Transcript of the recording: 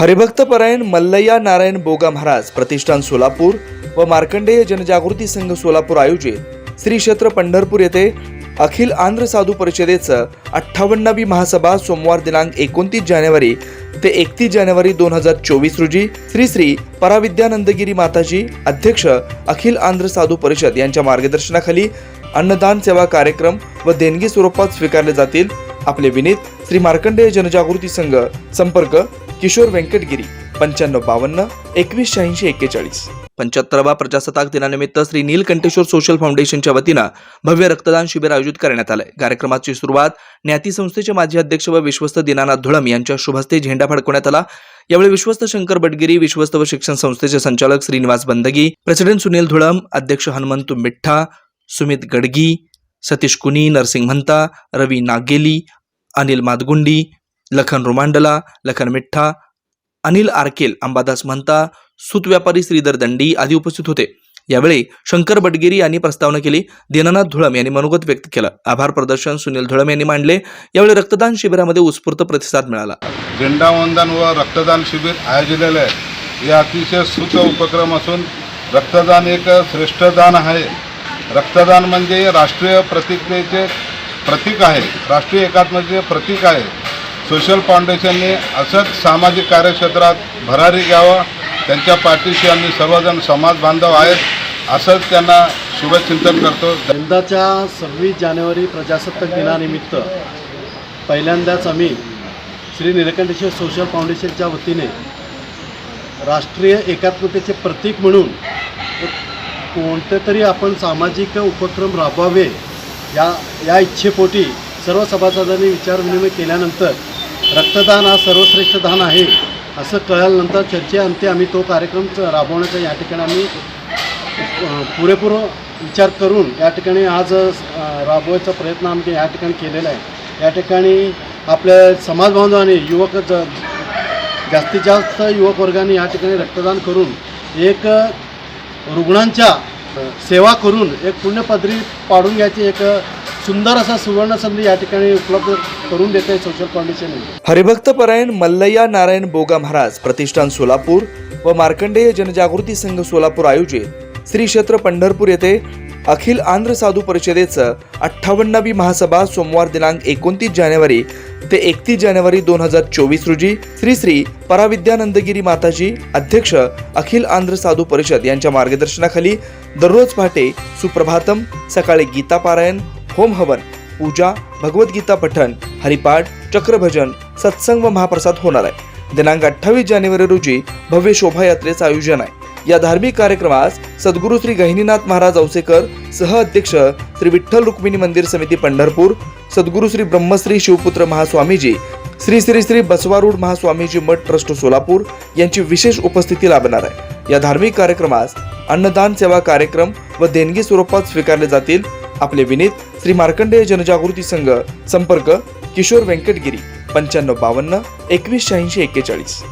हरिभक्त परायण मल्लय्या नारायण बोगा महाराज प्रतिष्ठान सोलापूर व मार्कंडेय जनजागृती संघ सोलापूर आयोजित श्री क्षेत्र पंढरपूर येथे अखिल आंध्र साधू परिषदेचं अठ्ठावन्नावी महासभा सोमवार दिनांक एकोणतीस जानेवारी ते एकतीस जानेवारी दोन हजार चोवीस रोजी श्री श्री पराविद्यानंदगिरी माताजी अध्यक्ष अखिल आंध्र साधू परिषद यांच्या मार्गदर्शनाखाली अन्नदान सेवा कार्यक्रम व देणगी स्वरूपात स्वीकारले जातील. आपले विनीत श्री मार्कंडेय जनजागृती संघ संपर्क किशोर व्यंकटगिरी पंच्याण्णव बावन्न एकवीस शहाऐंशी एक्केचाळीस. पंच्याहत्तरावा प्रजासत्ताक दिनानिमित्त श्री नीलकंठेश्वर सोशल फाउंडेशनच्या वतीनं भव्य रक्तदान शिबिर आयोजित करण्यात आलंय. कार्यक्रमाची सुरुवात ज्ञाती संस्थेचे माजी अध्यक्ष व विश्वस्त दिनानाथ धुळम यांच्या शुभस्ते झेंडा फडकवण्यात आला. यावेळी विश्वस्त शंकर बटगिरी विश्वस्त व शिक्षण संस्थेचे संचालक श्रीनिवास बंदगी प्रेसिडेंट सुनील धुळम अध्यक्ष हनुमंत मिठ्ठा सुमित गडगी सतीश कुनी नरसिंग म्हणता रवी नागेली अनिल मादगुंडी लखन रुमांडला लखन मिठ्ठा अनिल आरकेल अंबादास म्हणता सूत व्यापारी श्रीधर दंडी आदी उपस्थित होते. यावेळी शंकर बडगिरी यांनी प्रस्तावना केली. दीनानाथ धुळम यांनी मनोगत व्यक्त केलं. आभार प्रदर्शन सुनील धुळम यांनी मांडले. यावेळी रक्तदान शिबिरामध्ये उत्स्फूर्त प्रतिसाद मिळाला. झेंडावंदन व रक्तदान शिबिर आयोजलेलं आहे. हे अतिशय सुच उपक्रम असून रक्तदान एक श्रेष्ठ दान आहे. रक्तदान म्हणजे राष्ट्रीय प्रतिज्ञेचे प्रतीक आहे. राष्ट्रीय एकात्मतेचे प्रतीक आहे. सोशल फाउंडेशनने असंच सामाजिक कार्यक्षेत्रात भरारी घ्यावं त्यांच्या पाठीशी आम्ही सर्वजण समाज बांधव आहेत असंच त्यांना शुभचिंतन करतो. यंदाच्या सव्वीस जानेवारी प्रजासत्ताक दिनानिमित्त पहिल्यांदाच आम्ही श्री निलकंठेश्वर सोशल फाउंडेशनच्या वतीने राष्ट्रीय एकात्मतेचे प्रतीक म्हणून कोणते तरी आपण सामाजिक उपक्रम राबवावे या या इच्छेपोटी सर्व सभासदांनी विचारविनिमय केल्यानंतर रक्तदान हा सर्वश्रेष्ठ दान आहे असं कळल्यानंतर चर्चेअंती आम्ही तो कार्यक्रम राबवण्याचा या ठिकाणी आम्ही पुरेपूर विचार करून या ठिकाणी आज राबवायचा प्रयत्न आम्ही या ठिकाणी केलेला आहे. या ठिकाणी आपल्या समाजबांधवाने युवक ज जास्तीत जास्त युवक वर्गाने या ठिकाणी रक्तदान करून एक रुग्णांच्या सेवा करून एक पुण्यपदरी पाडून घ्यायची एक सुंदर असा सुवर्ण संधी या ठिकाणी उपलब्ध करून देते सोशल फाउंडेशन हरिभक्त परायण मल्लय्या नारायण बोगा महाराज प्रतिष्ठान सोलापूर व मार्कंडेय जनजागृती संघ सोलापूर आयोजित श्री क्षेत्र पंढरपूर येथे अखिल आंध्र साधू परिषदेचं अठ्ठावन्नावी महासभा सोमवार दिनांक एकोणतीस जानेवारी ते एकतीस जानेवारी दोन हजार चोवीस रोजी श्री श्री पराविद्यानंदगिरी माताजी अध्यक्ष अखिल आंध्र साधू परिषद यांच्या मार्गदर्शनाखाली दररोज पहाटे सुप्रभातम सकाळी गीता पारायण होम हवन पूजा भगवद्गीता पठण हरिपाठ चक्रभजन सत्संग व महाप्रसाद होणार आहे. दिनांक अठ्ठावीस जानेवारी रोजी भव्य शोभायात्रेचं आयोजन आहे. या धार्मिक कार्यक्रमास सद्गुरू श्री गहिनीनाथ महाराज औसेकर सह अध्यक्ष श्री विठ्ठल रुक्मिणी मंदिर समिती पंढरपूर सद्गुरू श्री ब्रह्मश्री शिवपुत्र महास्वामीजी श्री श्री श्री बसवारूढ महास्वामीजी मठ ट्रस्ट सोलापूर यांची विशेष उपस्थिती लाभणार आहे. या धार्मिक कार्यक्रमास अन्नदान सेवा कार्यक्रम व देणगी स्वरूपात स्वीकारले जातील. आपले विनीत श्री मार्कंडेय जनजागृती संघ संपर्क किशोर व्यंकटगिरी पंच्याण्णव बावन्न एकवीस शहाऐंशी एक्केचाळीस.